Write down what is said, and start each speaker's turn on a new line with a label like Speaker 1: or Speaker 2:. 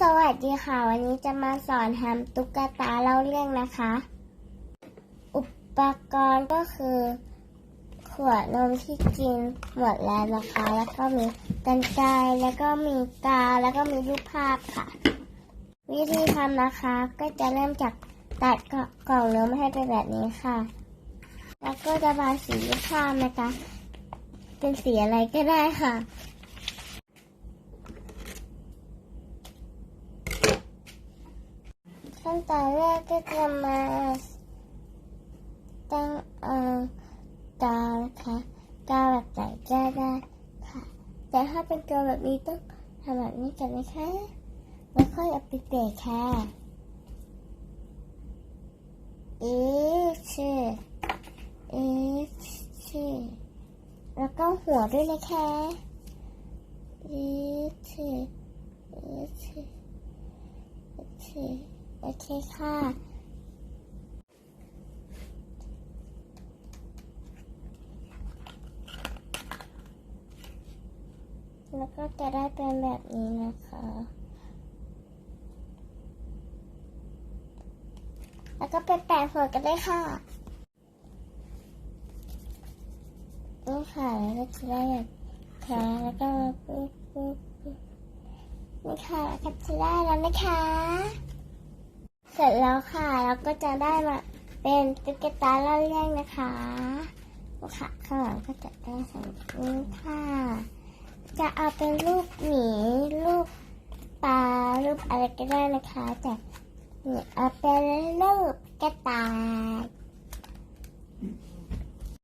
Speaker 1: สวัสดีค่ะ วันนี้จะมาสอนทำตุ๊กตาเล่าเรื่องนะคะ อุปกรณ์ก็คือ ขวดนมที่กินหมดแล้วนะคะ แล้วก็มีกันไกรแล้วก็มีกาวแล้วก็มีรูปภาพค่ะ วิธีทำนะคะก็จะเริ่มจากตัดกล่องนมให้เป็นแบบนี้ค่ะ แล้วก็จะบาสีรูปภาพนะคะ เป็นสีอะไรก็ได้ค่ะ ขั้นตอนแรกก็จะมาตั้งเอ่อกาวนะคะกาวแบบไหนก็ได้ค่ะ แต่ถ้าเป็นกาวแบบนี้ต้องทำแบบนี้กันนะคะแล้วค่อยเอาไปเปะค่ะอีชื่ออีชื่อแล้วก็หัวด้วยนะคะอีชื่ออีชื่ออีชื่อ เคค่ะแล้วก็จะได้เป็นแบบนี้นะคะ แล้วก็เป็นแปะหัวกันได้ค่ะ นี่ค่ะ แล้วก็จะได้แบบค่ะแล้วก็ปุ๊บปุ๊บปุ๊บนี่ค่ะแล้วก็จะได้แล้วนะคะ ร็จแล้วค่ะ เราก็จะได้มาเป็นตุ๊กตาเล่าเรื่องนะคะค่ะข้างหลังก็จะได้สองนี้ค่ะ จะเอาเป็นรูปหมีรูปปลารูปอะไรก็ได้นะคะ แต่เนี่ยเอาเป็นรูปกระต่าย